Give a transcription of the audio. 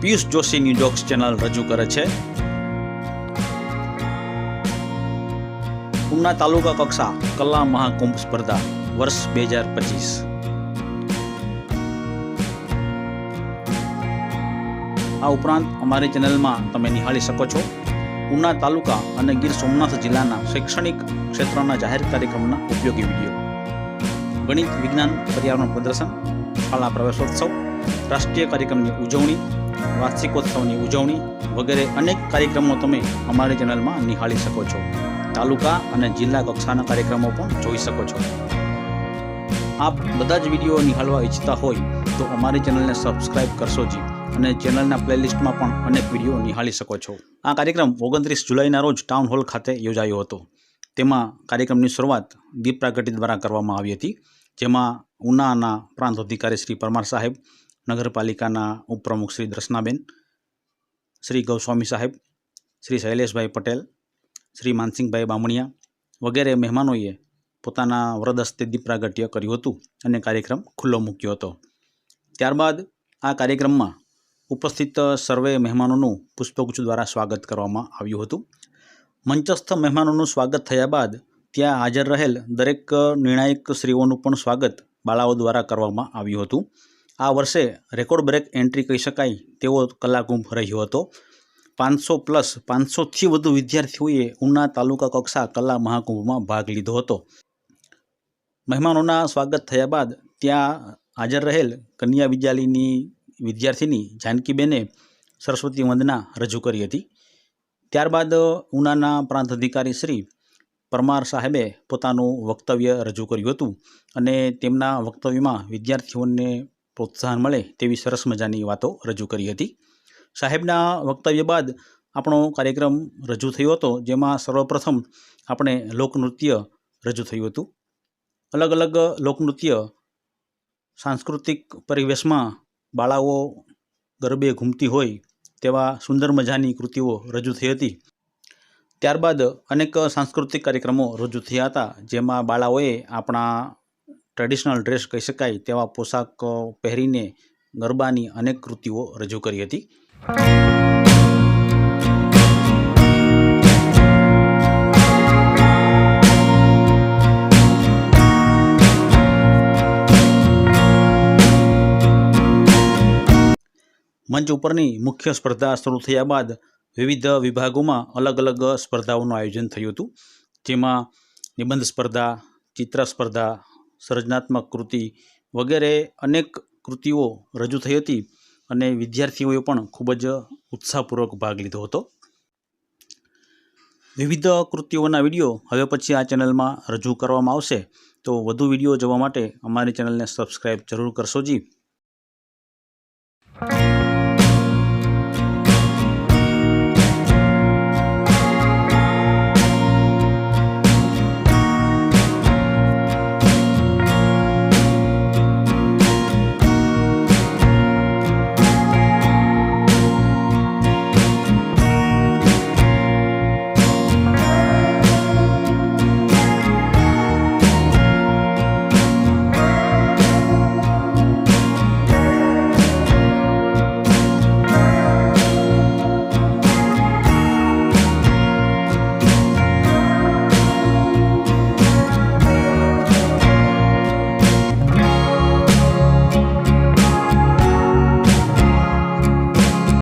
Piyush Joshi ન્યૂઝોક્સ channel રજૂ કરે છે. ઉમના તાલુકા કક્ષા, કલા મહાકુંભ સ્પર્ધા, વર્ષ બે હજાર પચીસ. આ ઉપરાંત અમારી ચેનલમાં તમે નિહાળી શકો છો. ઉના તાલુકા અને ગીર સોમનાથ જિલ્લાના શૈક્ષણિક ક્ષેત્રના જાહેર કાર્યક્રમના ઉપયોગી વીડિયો. ગણિત, વિજ્ઞાન, પર્યાવરણ પ્રદર્શન, શાળા પ્રવેશોત્સવ, રાષ્ટ્રીય કાર્યક્રમની ઉજવણી વાર્ષિકોત્સવની ઉજવણી વગેરે અનેક કાર્યક્રમો તમે અમારી ચેનલમાં નિહાળી શકો છો. તાલુકા અને જિલ્લા કક્ષાના કાર્યક્રમો પણ જોઈ શકો છો. આપ બધા જ વીડિયો નિહાળવા ઈચ્છતા હોય તો અમારી ચેનલને સબસ્ક્રાઇબ કરશો જી અને ચેનલના પ્લેલિસ્ટમાં પણ અનેક વીડિયો નિહાળી શકો છો. આ કાર્યક્રમ ઓગણત્રીસ જુલાઈના રોજ ટાઉન હોલ ખાતે યોજાયો હતો. તેમાં કાર્યક્રમની શરૂઆત દીપ પ્રાગટ્ય દ્વારા કરવામાં આવી હતી, જેમાં ઉનાના પ્રાંત અધિકારી શ્રી પરમાર સાહેબ નગરપાલિકાના ઉપપ્રમુખ શ્રી દર્શનાબેન, શ્રી ગૌસ્વામી સાહેબ, શ્રી શૈલેષભાઈ પટેલ, શ્રી માનસિંહભાઈ બામણિયા વગેરે મહેમાનોએ પોતાના વરદ હસ્તે દીપ પ્રાગટ્ય કર્યું હતું અને કાર્યક્રમ ખુલ્લો મૂક્યો હતો. ત્યારબાદ આ કાર્યક્રમમાં ઉપસ્થિત સર્વે મહેમાનોનું પુષ્પગુચ્છ દ્વારા સ્વાગત કરવામાં આવ્યું હતું. મંચસ્થ મહેમાનોનું સ્વાગત થયા બાદ ત્યાં હાજર રહેલ દરેક નિર્ણાયક શ્રીઓનું પણ સ્વાગત બાળાઓ દ્વારા કરવામાં આવ્યું હતું. આ વર્ષે રેકોર્ડ બ્રેક એન્ટ્રી કહી શકાય તેવો કલાકુંભ રહ્યો હતો. પાંચસો પ્લસ પાંચસોથી વધુ વિદ્યાર્થીઓએ ઉના તાલુકા કક્ષા કલા મહાકુંભમાં ભાગ લીધો હતો. મહેમાનોના સ્વાગત થયા બાદ ત્યાં હાજર રહેલ કન્યા વિદ્યાલયની વિદ્યાર્થીની જાનકીબેને સરસ્વતી વંદના રજૂ કરી હતી. ત્યારબાદ ઉનાના પ્રાંત અધિકારી શ્રી પરમાર સાહેબે પોતાનું વક્તવ્ય રજૂ કર્યું હતું અને તેમના વક્તવ્યમાં વિદ્યાર્થીઓને પ્રોત્સાહન મળે તેવી સરસ મજાની વાતો રજૂ કરી હતી. સાહેબના વક્તવ્ય બાદ આપણો કાર્યક્રમ રજૂ થયો હતો, જેમાં સર્વપ્રથમ આપણે લોકનૃત્ય રજૂ થયું હતું. અલગ અલગ લોકનૃત્ય સાંસ્કૃતિક પરિવેશમાં બાળાઓ ગરબે ઘૂમતી હોય તેવા સુંદર મજાની કૃતિઓ રજૂ થઈ હતી. ત્યારબાદ અનેક સાંસ્કૃતિક કાર્યક્રમો રજૂ થયા હતા, જેમાં બાળાઓએ આપણા ટ્રેડિશનલ ડ્રેસ કહી શકાય તેવા પોશાક પહેરીને ગરબાની અનેક કૃતિઓ રજૂ કરી હતી. મંચ ઉપરની મુખ્ય સ્પર્ધા શરૂ થયા બાદ વિવિધ વિભાગોમાં અલગ અલગ સ્પર્ધાઓનું આયોજન થયું હતું. જેમાં નિબંધ સ્પર્ધા, ચિત્ર સ્પર્ધા સર્જનાત્મક કૃતિ વગેરે અનેક કૃતિઓ રજૂ થઈ હતી અને વિદ્યાર્થીઓએ પણ ખૂબ જ ઉત્સાહપૂર્વક ભાગ લીધો હતો. વિવિધ કૃતિઓના વીડિયો હવે પછી આ ચેનલમાં રજૂ કરવામાં આવશે. તો વધુ વીડિયો જોવા માટે અમારી ચેનલને સબસ્ક્રાઈબ જરૂર કરશો જી.